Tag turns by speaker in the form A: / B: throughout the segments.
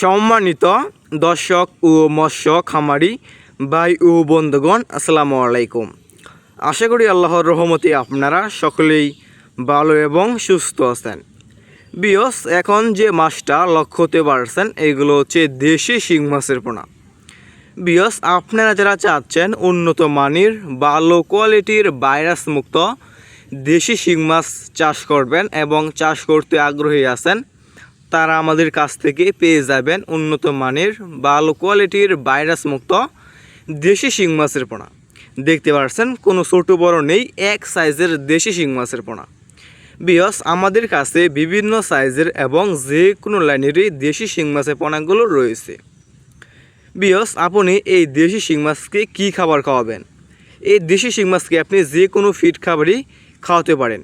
A: সম্মানিত দর্শক ও মৎস্য খামারি ভাই ও বন্ধুগণ, আসসালামু আলাইকুম। আশা করি আল্লাহর রহমতে আপনারা সকলেই ভালো এবং সুস্থ আছেন। বিয়স, এখন যে মাছটা লক্ষ্য হতে পারছেন এগুলো হচ্ছে দেশি শিং মাছের পোনা। বিয়স, আপনারা যারা চাচ্ছেন উন্নত মানের ভালো কোয়ালিটির ভাইরাস মুক্ত দেশি শিং মাছ চাষ করবেন এবং চাষ করতে আগ্রহী আছেন তারা আমাদের কাছ থেকে পেয়ে যাবেন উন্নত মানের ভালো কোয়ালিটির ভাইরাস মুক্ত দেশি শিং মাছের পোনা। দেখতে পাচ্ছেন কোনো ছোট বড় নেই, এক সাইজের দেশি শিং মাছের পোনা। বিয়স, আমাদের কাছে বিভিন্ন সাইজের এবং যে কোনো লাইনেরই দেশি শিং মাছের পোনাগুলো রয়েছে। বিয়স, আপনি এই দেশি শিং মাছকে কী খাবার খাওয়াবেন? এই দেশি শিং মাছকে আপনি যে কোনো ফিড খাবারই খাওয়াতে পারেন।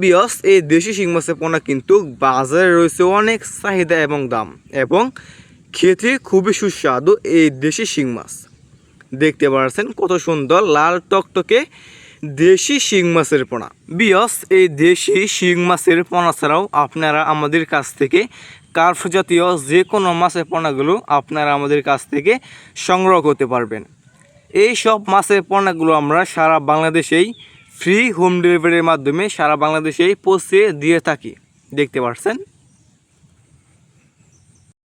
A: বিয়স, এই দেশি শিং মাছের পোনা কিন্তু বাজারে রয়েছে অনেক চাহিদা এবং দাম এবং খেতে খুবই সুস্বাদু এই দেশি শিং মাছ। দেখতে পাচ্ছেন কত সুন্দর লাল টকটকে দেশি শিং মাছের পোনা। বিয়স, এই দেশি শিং মাছের পোনা ছাড়াও আপনারা আমাদের কাছ থেকে কার্ফ জাতীয় যে কোনো মাছের পোনাগুলো আপনারা আমাদের কাছ থেকে সংগ্রহ করতে পারবেন। এই সব মাছের পোনাগুলো আমরা সারা বাংলাদেশেই ফ্রি হোম ডেলিভারির মাধ্যমে সারা বাংলাদেশেই পৌঁছে দিয়ে থাকি। দেখতে পাচ্ছেন